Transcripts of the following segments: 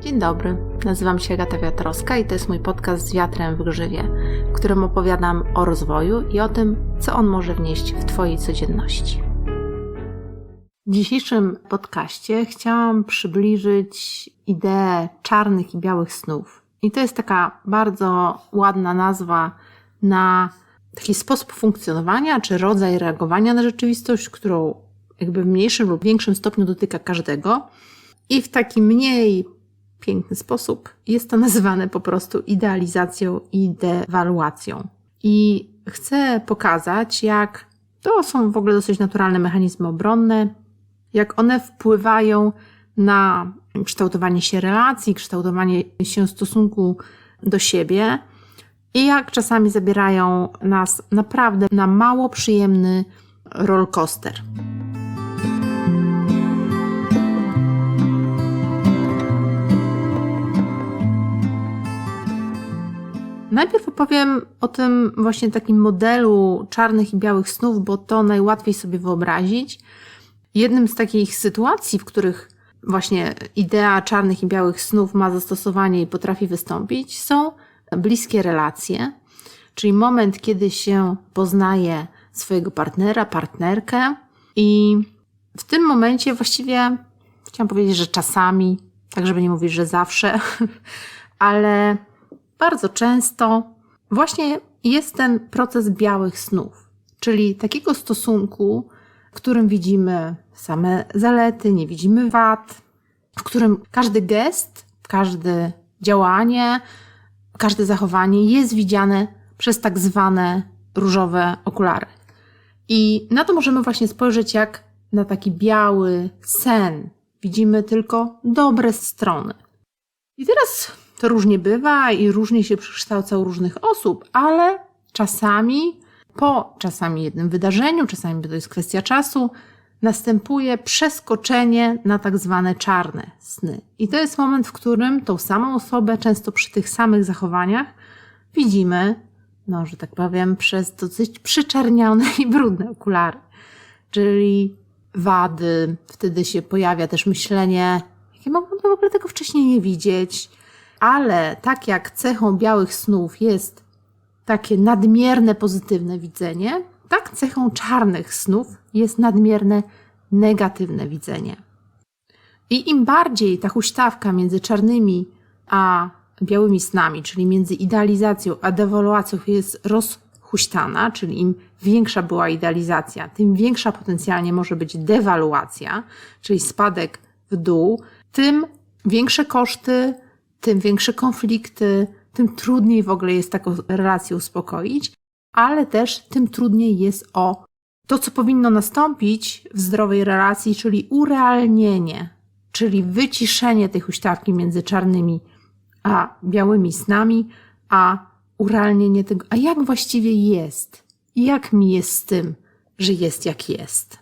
Dzień dobry, nazywam się Agata Wiatrowska i to jest mój podcast z wiatrem w grzywie, w którym opowiadam o rozwoju i o tym, co on może wnieść w Twojej codzienności. W dzisiejszym podcaście chciałam przybliżyć ideę czarnych i białych snów. I to jest taka bardzo ładna nazwa na taki sposób funkcjonowania czy rodzaj reagowania na rzeczywistość, którą jakby w mniejszym lub większym stopniu dotyka każdego. I w taki mniej piękny sposób jest to nazywane po prostu idealizacją i dewaluacją. I chcę pokazać, jak to są w ogóle dosyć naturalne mechanizmy obronne, jak one wpływają na kształtowanie się relacji, kształtowanie się stosunku do siebie i jak czasami zabierają nas naprawdę na mało przyjemny rollercoaster. Najpierw opowiem o tym właśnie takim modelu czarnych i białych snów, bo to najłatwiej sobie wyobrazić. Jednym z takich sytuacji, w których właśnie idea czarnych i białych snów ma zastosowanie i potrafi wystąpić, są bliskie relacje, czyli moment, kiedy się poznaje swojego partnera, partnerkę i w tym momencie właściwie chciałam powiedzieć, że czasami, tak żeby nie mówić, że zawsze, ale bardzo często właśnie jest ten proces białych snów, czyli takiego stosunku, w którym widzimy same zalety, nie widzimy wad, w którym każdy gest, każde działanie, każde zachowanie jest widziane przez tak zwane różowe okulary. I na to możemy właśnie spojrzeć jak na taki biały sen. Widzimy tylko dobre strony. I teraz to różnie bywa i różnie się przekształca u różnych osób, ale czasami, po czasami jednym wydarzeniu, czasami to jest kwestia czasu, następuje przeskoczenie na tak zwane czarne sny. I to jest moment, w którym tą samą osobę, często przy tych samych zachowaniach, widzimy, no, że tak powiem, przez dosyć przyczernione i brudne okulary. Czyli wady, wtedy się pojawia też myślenie, jakie mogłabym w ogóle tego wcześniej nie widzieć, ale tak jak cechą białych snów jest takie nadmierne pozytywne widzenie, tak cechą czarnych snów jest nadmierne negatywne widzenie. I im bardziej ta huśtawka między czarnymi a białymi snami, czyli między idealizacją a dewaluacją jest rozhuśtana, czyli im większa była idealizacja, tym większa potencjalnie może być dewaluacja, czyli spadek w dół, tym większe koszty, tym większe konflikty, tym trudniej w ogóle jest taką relację uspokoić, ale też tym trudniej jest o to, co powinno nastąpić w zdrowej relacji, czyli urealnienie, czyli wyciszenie tej huśtawki między czarnymi a białymi snami, a urealnienie tego, a jak właściwie jest, jak mi jest z tym, że jest jak jest.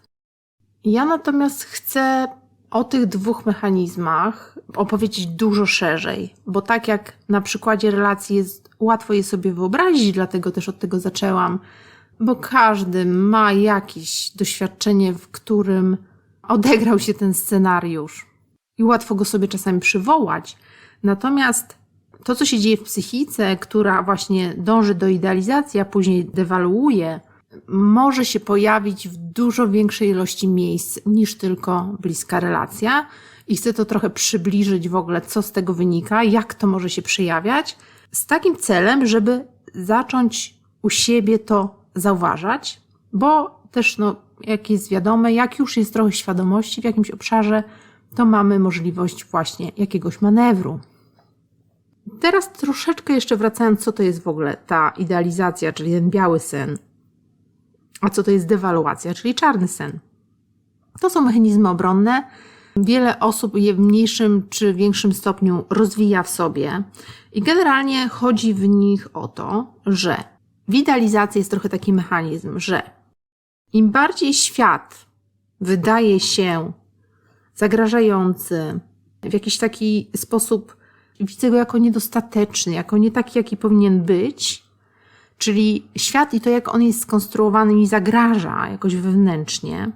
Ja natomiast chcę o tych dwóch mechanizmach opowiedzieć dużo szerzej, bo tak jak na przykładzie relacji jest łatwo je sobie wyobrazić, dlatego też od tego zaczęłam, bo każdy ma jakieś doświadczenie, w którym odegrał się ten scenariusz i łatwo go sobie czasami przywołać. Natomiast to, co się dzieje w psychice, która właśnie dąży do idealizacji, a później dewaluuje, może się pojawić w dużo większej ilości miejsc niż tylko bliska relacja. I chcę to trochę przybliżyć w ogóle, co z tego wynika, jak to może się przejawiać, z takim celem, żeby zacząć u siebie to zauważać, bo też, no, jak jest wiadome, jak już jest trochę świadomości w jakimś obszarze, to mamy możliwość właśnie jakiegoś manewru. Teraz troszeczkę jeszcze wracając, co to jest w ogóle ta idealizacja, czyli ten biały sen, a co to jest dewaluacja, czyli czarny sen. To są mechanizmy obronne. Wiele osób je w mniejszym czy większym stopniu rozwija w sobie i generalnie chodzi w nich o to, że w idealizacji jest trochę taki mechanizm, że im bardziej świat wydaje się zagrażający, w jakiś taki sposób widzę go jako niedostateczny, jako nie taki, jaki powinien być, czyli świat i to, jak on jest skonstruowany, mi zagraża jakoś wewnętrznie,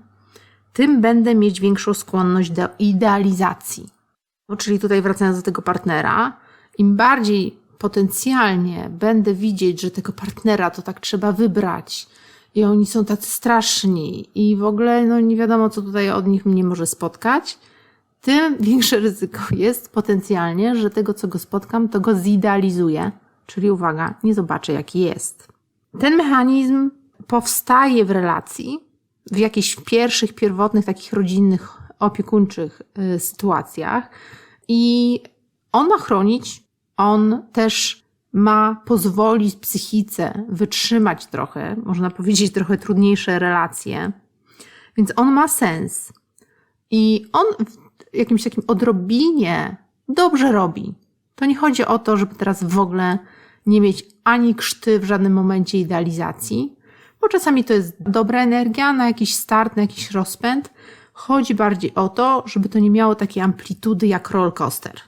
tym będę mieć większą skłonność do idealizacji. No, czyli tutaj wracając do tego partnera, im bardziej potencjalnie będę widzieć, że tego partnera to tak trzeba wybrać i oni są tacy straszni i w ogóle no nie wiadomo, co tutaj od nich mnie może spotkać, tym większe ryzyko jest potencjalnie, że tego, co go spotkam, to go zidealizuję. Czyli uwaga, nie zobaczę, jaki jest. Ten mechanizm powstaje w relacji, w jakichś pierwszych, pierwotnych, takich rodzinnych, opiekuńczych y, sytuacjach i on ma chronić, on też ma pozwolić psychice wytrzymać trochę, można powiedzieć, trochę trudniejsze relacje. Więc on ma sens. I on w jakimś takim odrobinie dobrze robi. To nie chodzi o to, żeby teraz w ogóle nie mieć ani krzty w żadnym momencie idealizacji, bo czasami to jest dobra energia na jakiś start, na jakiś rozpęd. Chodzi bardziej o to, żeby to nie miało takiej amplitudy jak roller coaster.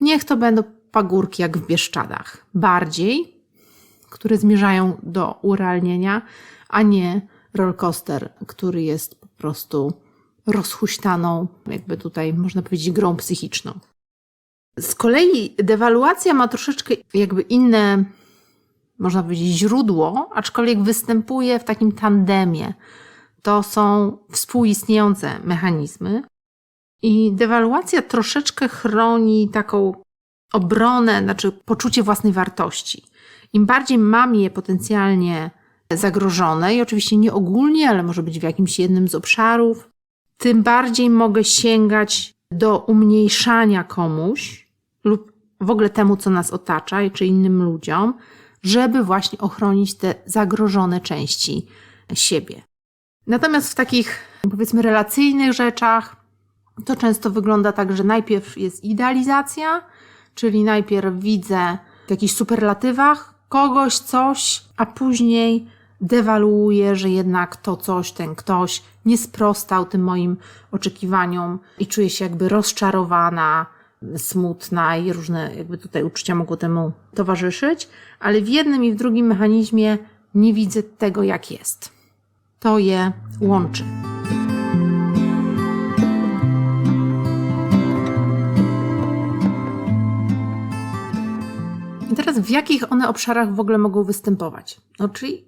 Niech to będą pagórki jak w Bieszczadach. Bardziej, które zmierzają do urealnienia, a nie roller coaster, który jest po prostu rozhuśtaną, jakby tutaj można powiedzieć, grą psychiczną. Z kolei dewaluacja ma troszeczkę jakby inne, można powiedzieć, źródło, aczkolwiek występuje w takim tandemie. To są współistniejące mechanizmy. I dewaluacja troszeczkę chroni taką obronę, znaczy poczucie własnej wartości. Im bardziej mam je potencjalnie zagrożone, i oczywiście nie ogólnie, ale może być w jakimś jednym z obszarów, tym bardziej mogę sięgać do umniejszania komuś lub w ogóle temu, co nas otacza, czy innym ludziom, żeby właśnie ochronić te zagrożone części siebie. Natomiast w takich, powiedzmy, relacyjnych rzeczach, to często wygląda tak, że najpierw jest idealizacja, czyli najpierw widzę w jakichś superlatywach kogoś, coś, a później dewaluuje, że jednak to coś, ten ktoś nie sprostał tym moim oczekiwaniom i czuję się jakby rozczarowana, smutna i różne jakby tutaj uczucia mogą temu towarzyszyć, ale w jednym i w drugim mechanizmie nie widzę tego, jak jest. To je łączy. I teraz w jakich one obszarach w ogóle mogą występować? No, czyli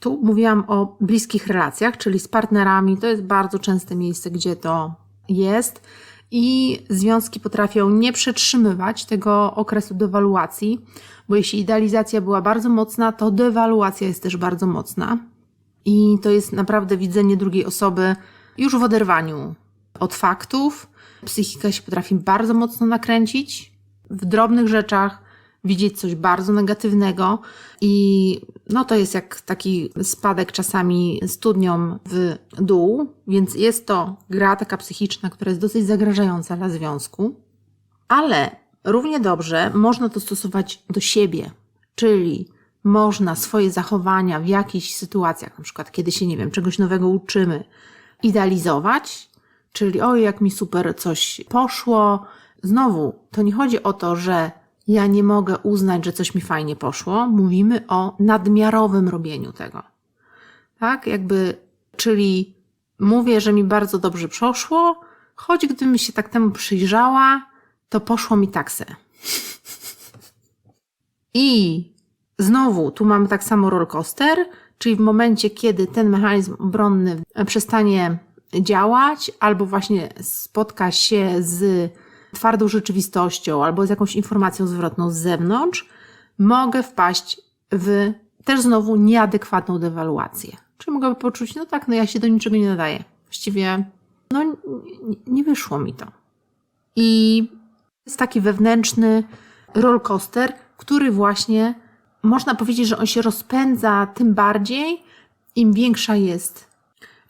tu mówiłam o bliskich relacjach, czyli z partnerami. To jest bardzo częste miejsce, gdzie to jest. I związki potrafią nie przetrzymywać tego okresu dewaluacji, bo jeśli idealizacja była bardzo mocna, to dewaluacja jest też bardzo mocna. I to jest naprawdę widzenie drugiej osoby już w oderwaniu od faktów. Psychika się potrafi bardzo mocno nakręcić w drobnych rzeczach, widzieć coś bardzo negatywnego i no to jest jak taki spadek czasami studnią w dół, więc jest to gra taka psychiczna, która jest dosyć zagrażająca dla związku, ale równie dobrze można to stosować do siebie, czyli można swoje zachowania w jakichś sytuacjach, na przykład kiedy się, nie wiem, czegoś nowego uczymy, idealizować, czyli oj, jak mi super coś poszło. Znowu, to nie chodzi o to, że ja nie mogę uznać, że coś mi fajnie poszło. Mówimy o nadmiarowym robieniu tego. Tak, jakby, czyli mówię, że mi bardzo dobrze poszło, choć gdybym się tak temu przyjrzała, to poszło mi tak se. I znowu tu mamy tak samo rollercoaster, czyli w momencie, kiedy ten mechanizm obronny przestanie działać, albo właśnie spotka się z twardą rzeczywistością albo z jakąś informacją zwrotną z zewnątrz, mogę wpaść w też znowu nieadekwatną dewaluację. Czyli mogę poczuć, no tak, no ja się do niczego nie nadaję. Właściwie, no nie wyszło mi to. I jest taki wewnętrzny rollercoaster, który właśnie można powiedzieć, że on się rozpędza tym bardziej, im większa jest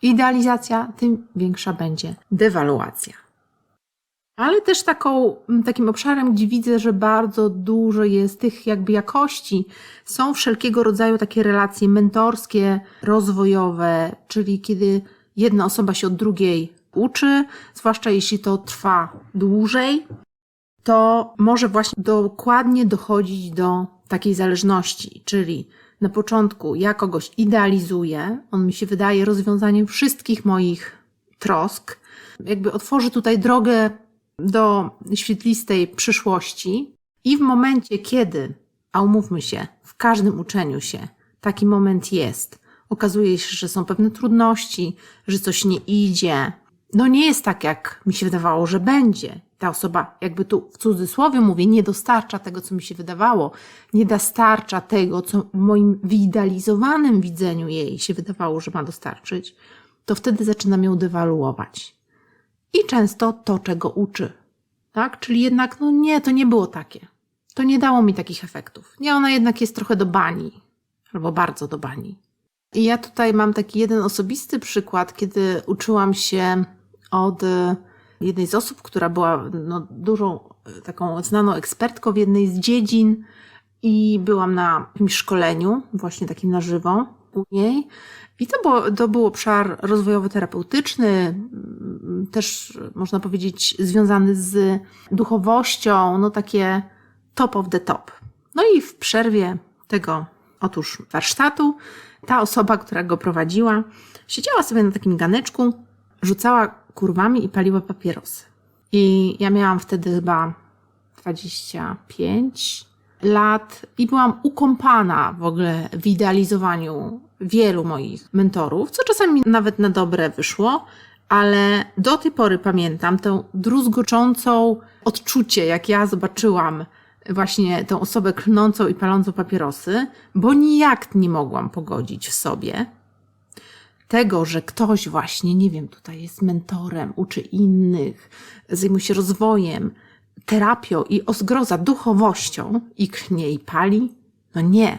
idealizacja, tym większa będzie dewaluacja ale też taką, takim obszarem, gdzie widzę, że bardzo dużo jest tych jakby jakości. Są wszelkiego rodzaju takie relacje mentorskie, rozwojowe, czyli kiedy jedna osoba się od drugiej uczy, zwłaszcza jeśli to trwa dłużej, to może właśnie dokładnie dochodzić do takiej zależności, czyli na początku ja kogoś idealizuję, on mi się wydaje rozwiązaniem wszystkich moich trosk, jakby otworzy tutaj drogę do świetlistej przyszłości i w momencie, kiedy, a umówmy się, w każdym uczeniu się taki moment jest, okazuje się, że są pewne trudności, że coś nie idzie, no nie jest tak, jak mi się wydawało, że będzie. Ta osoba, jakby tu w cudzysłowie mówię, nie dostarcza tego, co mi się wydawało, nie dostarcza tego, co w moim wyidealizowanym widzeniu jej się wydawało, że ma dostarczyć, to wtedy zaczynam ją dewaluować. I często to, czego uczy. Tak? Czyli jednak, no nie, to nie było takie. To nie dało mi takich efektów. Nie, ona jednak jest trochę do bani. Albo bardzo do bani. I ja tutaj mam taki jeden osobisty przykład, kiedy uczyłam się od e, jednej z osób, która była no, dużą, e, taką znaną ekspertką w jednej z dziedzin i byłam na jakimś szkoleniu, właśnie takim na żywo u niej. I to, było, to był obszar rozwojowo-terapeutyczny, też można powiedzieć związany z duchowością, no takie top of the top. No i w przerwie tego otóż warsztatu ta osoba, która go prowadziła, siedziała sobie na takim ganeczku, rzucała kurwami i paliła papierosy. I ja miałam wtedy chyba 25 lat i byłam ukąpana w ogóle w idealizowaniu wielu moich mentorów, co czasami nawet na dobre wyszło, ale do tej pory pamiętam tę druzgoczącą odczucie, jak ja zobaczyłam właśnie tę osobę klnącą i palącą papierosy, bo nijak nie mogłam pogodzić w sobie tego, że ktoś właśnie, nie wiem, tutaj jest mentorem, uczy innych, zajmuje się rozwojem, terapią i ozgroza duchowością i knie i pali? No nie.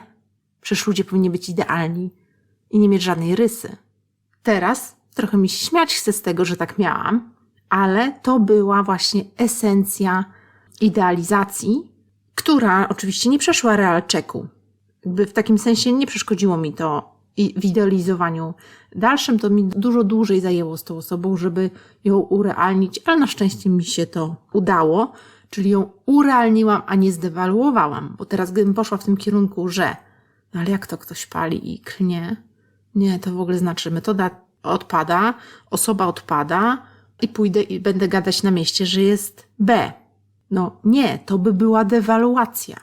Przecież ludzie powinni być idealni i nie mieć żadnej rysy. Teraz trochę mi śmiać chce z tego, że tak miałam, ale to była właśnie esencja idealizacji, która oczywiście nie przeszła real checku. Jakby w takim sensie nie przeszkodziło mi to w idealizowaniu dalszym, to mi dużo dłużej zajęło z tą osobą, żeby ją urealnić, ale na szczęście mi się to udało, czyli ją urealniłam, a nie zdewaluowałam, bo teraz gdybym poszła w tym kierunku, że no ale jak to ktoś pali i klnie, nie, to w ogóle znaczy metoda odpada, osoba odpada i pójdę i będę gadać na mieście, że jest B. No nie, to by była dewaluacja.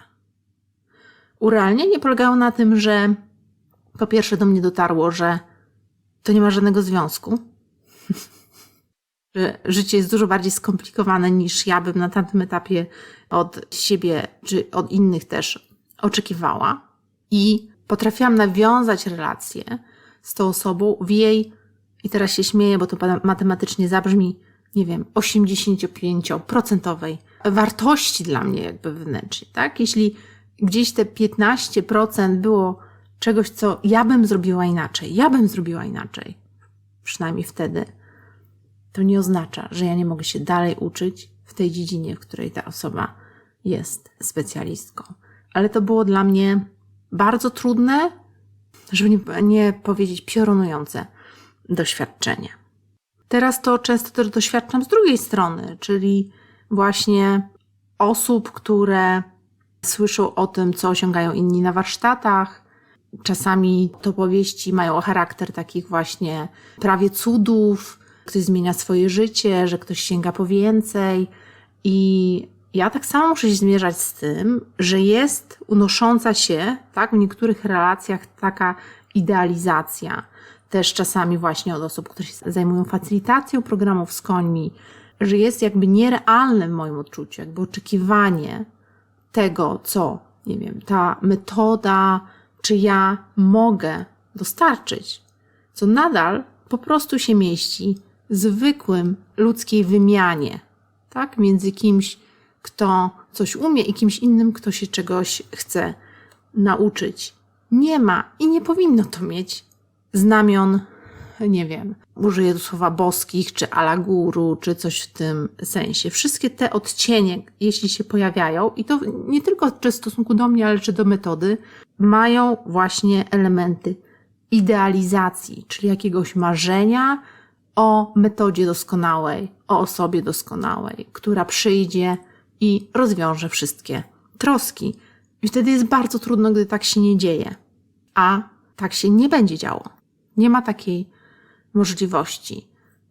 Urealnienie polegało na tym, że po pierwsze do mnie dotarło, że to nie ma żadnego związku. że życie jest dużo bardziej skomplikowane niż ja bym na tamtym etapie od siebie czy od innych też oczekiwała. I potrafiłam nawiązać relację z tą osobą w jej, i teraz się śmieję, bo to matematycznie zabrzmi, nie wiem, 85% wartości dla mnie jakby wewnętrznie, tak? Jeśli gdzieś te 15% było czegoś, co ja bym zrobiła inaczej, ja bym zrobiła inaczej, przynajmniej wtedy, to nie oznacza, że ja nie mogę się dalej uczyć w tej dziedzinie, w której ta osoba jest specjalistką. Ale to było dla mnie bardzo trudne, żeby nie, nie powiedzieć piorunujące doświadczenie. Teraz to często też doświadczam z drugiej strony, czyli właśnie osób, które słyszą o tym, co osiągają inni na warsztatach. Czasami to powieści mają charakter takich właśnie prawie cudów, ktoś zmienia swoje życie, że ktoś sięga po więcej. I ja tak samo muszę się zmierzać z tym, że jest unosząca się, tak, w niektórych relacjach taka idealizacja, też czasami właśnie od osób, które się zajmują facylitacją programów z końmi, że jest jakby nierealne w moim odczuciu, jakby oczekiwanie tego, co, nie wiem, ta metoda, czy ja mogę dostarczyć, co nadal po prostu się mieści w zwykłym ludzkiej wymianie, tak? Między kimś, kto coś umie i kimś innym, kto się czegoś chce nauczyć. Nie ma i nie powinno to mieć znamion nie wiem, użyję tu słowa boskich, czy alaguru, czy coś w tym sensie. Wszystkie te odcienie, jeśli się pojawiają, i to nie tylko czy w stosunku do mnie, ale czy do metody, mają właśnie elementy idealizacji, czyli jakiegoś marzenia o metodzie doskonałej, o osobie doskonałej, która przyjdzie i rozwiąże wszystkie troski. I wtedy jest bardzo trudno, gdy tak się nie dzieje. A tak się nie będzie działo. Nie ma takiej możliwości,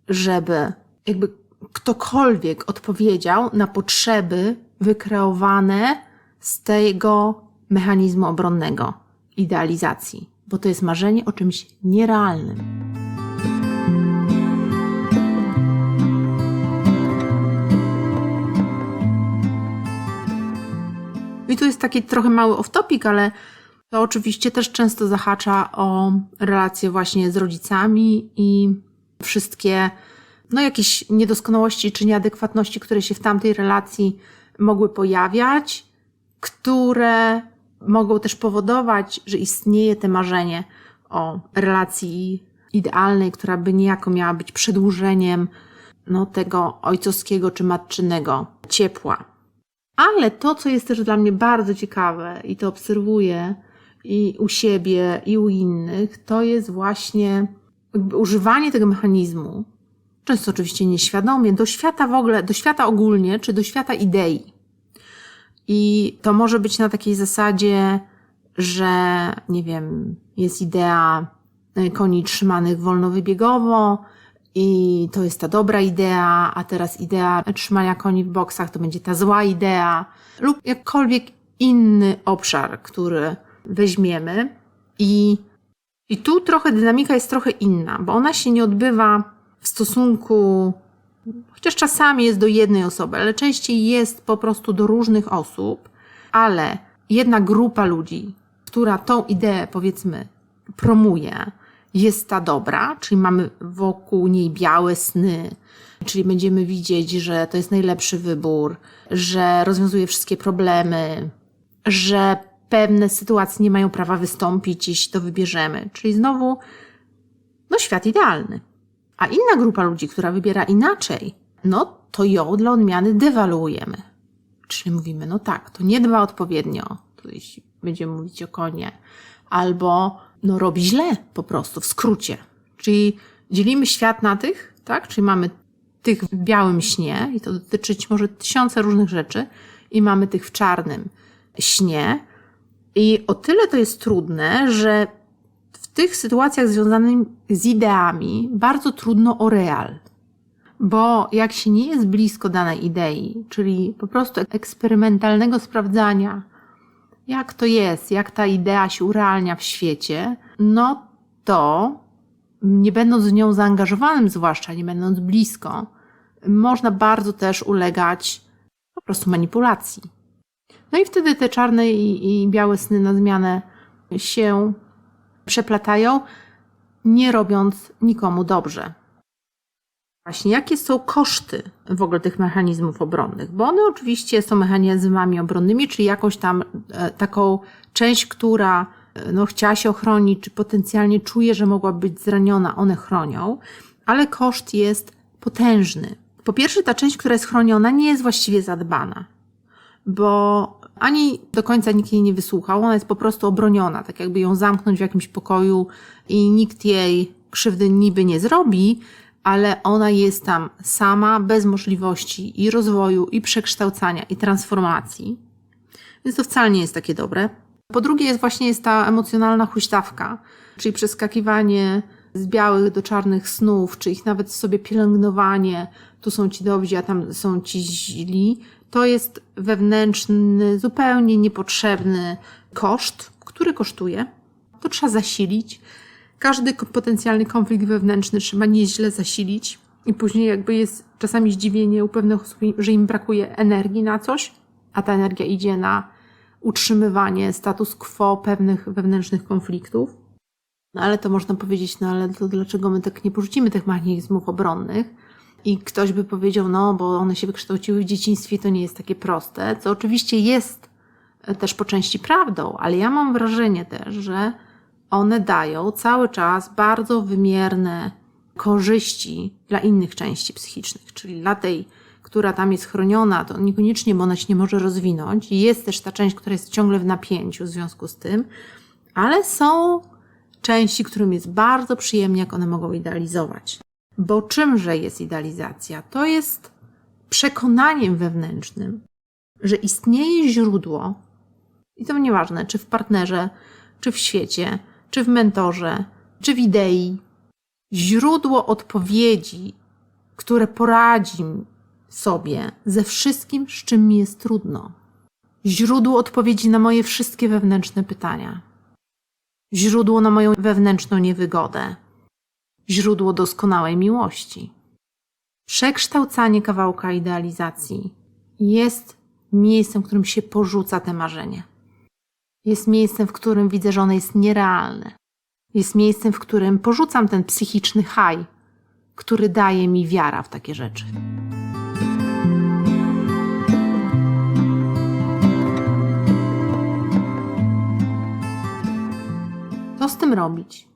żeby jakby ktokolwiek odpowiedział na potrzeby wykreowane z tego mechanizmu obronnego idealizacji, bo to jest marzenie o czymś nierealnym. I tu jest taki trochę mały off-topic, ale to oczywiście też często zahacza o relacje właśnie z rodzicami i wszystkie no, jakieś niedoskonałości czy nieadekwatności, które się w tamtej relacji mogły pojawiać, które mogą też powodować, że istnieje te marzenie o relacji idealnej, która by niejako miała być przedłużeniem no, tego ojcowskiego czy matczynego ciepła. Ale to, co jest też dla mnie bardzo ciekawe i to obserwuję i u siebie, i u innych, to jest właśnie używanie tego mechanizmu, często oczywiście nieświadomie, do świata w ogóle, do świata ogólnie, czy do świata idei. I to może być na takiej zasadzie, że nie wiem, jest idea e, koni trzymanych wolnowybiegowo i to jest ta dobra idea, a teraz idea trzymania koni w boksach to będzie ta zła idea, lub jakkolwiek inny obszar, który weźmiemy. I, i tu trochę dynamika jest trochę inna, bo ona się nie odbywa w stosunku, chociaż czasami jest do jednej osoby, ale częściej jest po prostu do różnych osób, ale jedna grupa ludzi, która tą ideę powiedzmy promuje, jest ta dobra, czyli mamy wokół niej białe sny, czyli będziemy widzieć, że to jest najlepszy wybór, że rozwiązuje wszystkie problemy, że pewne sytuacje nie mają prawa wystąpić, jeśli to wybierzemy. Czyli znowu, no świat idealny. A inna grupa ludzi, która wybiera inaczej, no to ją dla odmiany dewaluujemy. Czyli mówimy, no tak, to nie dba odpowiednio, to jeśli będziemy mówić o konie, albo no robi źle po prostu, w skrócie. Czyli dzielimy świat na tych, tak? Czyli mamy tych w białym śnie, i to dotyczyć może tysiące różnych rzeczy, i mamy tych w czarnym śnie. I o tyle to jest trudne, że tych sytuacjach związanych z ideami bardzo trudno o real. Bo jak się nie jest blisko danej idei, czyli po prostu eksperymentalnego sprawdzania, jak to jest, jak ta idea się urealnia w świecie, no to nie będąc w nią zaangażowanym, zwłaszcza nie będąc blisko, można bardzo też ulegać po prostu manipulacji. No i wtedy te czarne i, i białe sny na zmianę się przeplatają, nie robiąc nikomu dobrze. Właśnie, jakie są koszty w ogóle tych mechanizmów obronnych? Bo one oczywiście są mechanizmami obronnymi, czyli jakąś tam e, taką część, która e, no, chciała się ochronić, czy potencjalnie czuje, że mogła być zraniona, one chronią, ale koszt jest potężny. Po pierwsze, ta część, która jest chroniona, nie jest właściwie zadbana, bo ani do końca nikt jej nie wysłuchał, ona jest po prostu obroniona, tak jakby ją zamknąć w jakimś pokoju i nikt jej krzywdy niby nie zrobi, ale ona jest tam sama, bez możliwości i rozwoju, i przekształcania, i transformacji. Więc to wcale nie jest takie dobre. Po drugie jest właśnie jest ta emocjonalna huśtawka, czyli przeskakiwanie z białych do czarnych snów, czy ich nawet sobie pielęgnowanie. Tu są ci dobrzy, a tam są ci źli. To jest wewnętrzny, zupełnie niepotrzebny koszt, który kosztuje. To trzeba zasilić każdy potencjalny konflikt wewnętrzny trzeba nieźle zasilić i później jakby jest czasami zdziwienie u pewnych osób, że im brakuje energii na coś, a ta energia idzie na utrzymywanie status quo pewnych wewnętrznych konfliktów. No ale to można powiedzieć, no ale to dlaczego my tak nie porzucimy tych mechanizmów obronnych? I ktoś by powiedział, no bo one się wykształciły w dzieciństwie, to nie jest takie proste, co oczywiście jest też po części prawdą, ale ja mam wrażenie też, że one dają cały czas bardzo wymierne korzyści dla innych części psychicznych, czyli dla tej, która tam jest chroniona, to niekoniecznie, bo ona się nie może rozwinąć. Jest też ta część, która jest ciągle w napięciu w związku z tym, ale są części, którym jest bardzo przyjemnie, jak one mogą idealizować. Bo czymże jest idealizacja? To jest przekonaniem wewnętrznym, że istnieje źródło, i to nieważne, czy w partnerze, czy w świecie, czy w mentorze, czy w idei, źródło odpowiedzi które poradzi sobie ze wszystkim, z czym mi jest trudno. Źródło odpowiedzi na moje wszystkie wewnętrzne pytania. Źródło na moją wewnętrzną niewygodę. Źródło doskonałej miłości. Przekształcanie kawałka idealizacji jest miejscem, w którym się porzuca te marzenie. Jest miejscem, w którym widzę, że ono jest nierealne. Jest miejscem, w którym porzucam ten psychiczny haj, który daje mi wiara w takie rzeczy. Co z tym robić?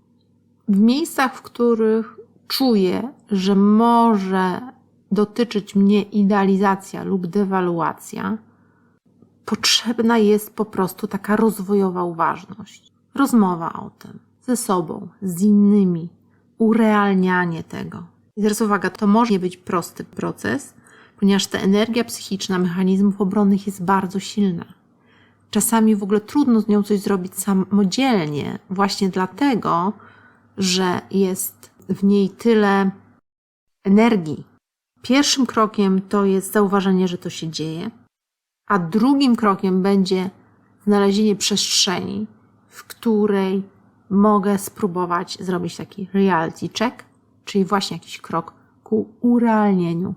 W miejscach, w których czuję, że może dotyczyć mnie idealizacja lub dewaluacja, potrzebna jest po prostu taka rozwojowa uważność. Rozmowa o tym ze sobą, z innymi, urealnianie tego. I teraz uwaga, to może nie być prosty proces, ponieważ ta energia psychiczna mechanizmów obronnych jest bardzo silna. Czasami w ogóle trudno z nią coś zrobić samodzielnie, właśnie dlatego, że jest w niej tyle energii. Pierwszym krokiem to jest zauważenie, że to się dzieje, a drugim krokiem będzie znalezienie przestrzeni, w której mogę spróbować zrobić taki reality check, czyli właśnie jakiś krok ku urealnieniu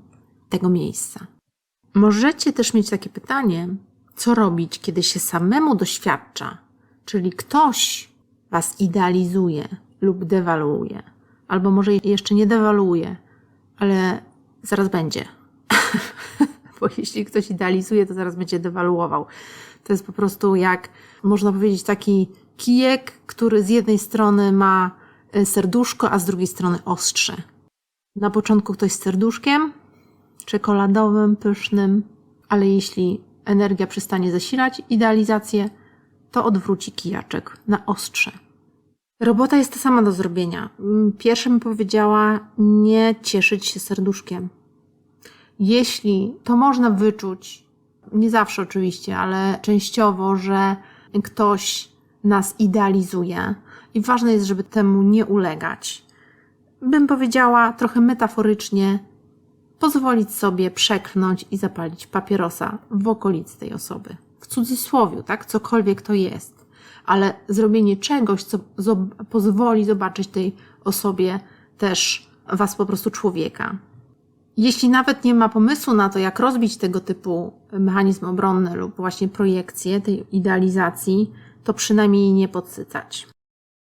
tego miejsca. Możecie też mieć takie pytanie, co robić, kiedy się samemu doświadcza, czyli ktoś was idealizuje lub dewaluuje, albo może jeszcze nie dewaluuje, ale zaraz będzie. Bo jeśli ktoś idealizuje, to zaraz będzie dewaluował. To jest po prostu jak, można powiedzieć, taki kijek, który z jednej strony ma e, serduszko, a z drugiej strony ostrze. Na początku ktoś z serduszkiem, czekoladowym, pysznym, ale jeśli energia przestanie zasilać idealizację, to odwróci kijaczek na ostrze. Robota jest ta sama do zrobienia. Mm, Pierwsza mi powiedziała nie cieszyć się serduszkiem. Jeśli to można wyczuć, nie zawsze oczywiście, ale częściowo, że ktoś nas idealizuje i ważne jest, żeby temu nie ulegać. Bym powiedziała trochę metaforycznie, pozwolić sobie przeklnąć i zapalić papierosa w okolicy tej osoby. W cudzysłowie, tak? Cokolwiek to jest. Ale zrobienie czegoś, co pozwoli zobaczyć tej osobie też was po prostu człowieka. Jeśli nawet nie ma pomysłu na to, jak rozbić tego typu mechanizm obronny lub właśnie projekcję tej idealizacji, to przynajmniej nie podsycać.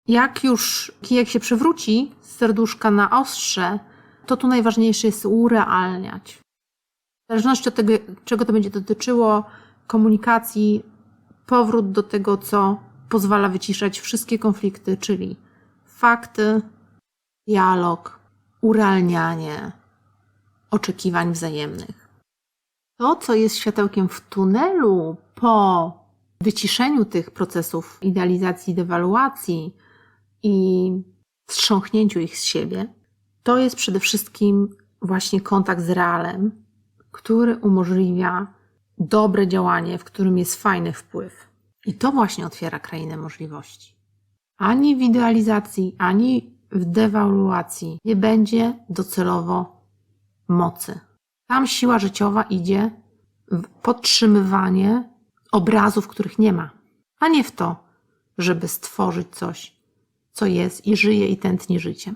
Jak już kijek się przewróci z serduszka na ostrze, to tu najważniejsze jest urealniać. W zależności od tego, czego to będzie dotyczyło, komunikacji, powrót do tego, co pozwala wyciszać wszystkie konflikty, czyli fakty, dialog, urealnianie oczekiwań wzajemnych. To, co jest światełkiem w tunelu po wyciszeniu tych procesów idealizacji, dewaluacji i strząchnięciu ich z siebie, to jest przede wszystkim właśnie kontakt z realem, który umożliwia dobre działanie, w którym jest fajny wpływ. I to właśnie otwiera krainę możliwości. Ani w idealizacji, ani w dewaluacji nie będzie docelowo mocy. Tam siła życiowa idzie w podtrzymywanie obrazów, których nie ma, a nie w to, żeby stworzyć coś, co jest i żyje i tętni życiem.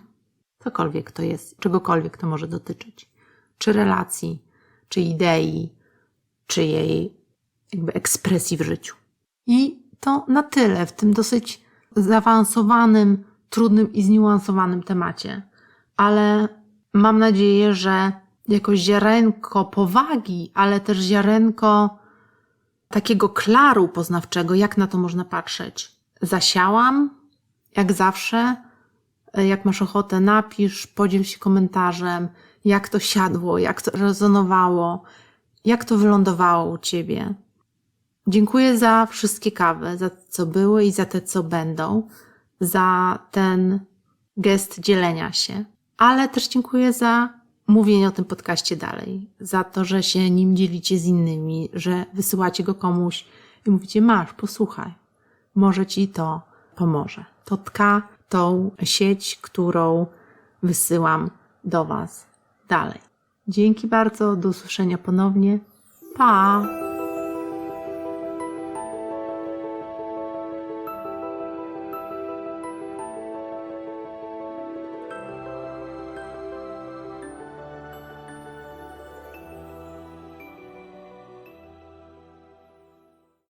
Cokolwiek to jest, czegokolwiek to może dotyczyć. Czy relacji, czy idei, czy jej jakby ekspresji w życiu. I to na tyle w tym dosyć zaawansowanym, trudnym i zniuansowanym temacie. Ale mam nadzieję, że jako ziarenko powagi, ale też ziarenko takiego klaru poznawczego, jak na to można patrzeć. Zasiałam, jak zawsze. Jak masz ochotę, napisz, podziel się komentarzem, jak to siadło, jak to rezonowało, jak to wylądowało u ciebie. Dziękuję za wszystkie kawy, za co były i za te, co będą, za ten gest dzielenia się, ale też dziękuję za mówienie o tym podcaście dalej, za to, że się nim dzielicie z innymi, że wysyłacie go komuś i mówicie: Masz, posłuchaj, może ci to pomoże. To tka tą sieć, którą wysyłam do Was dalej. Dzięki bardzo, do usłyszenia ponownie. Pa!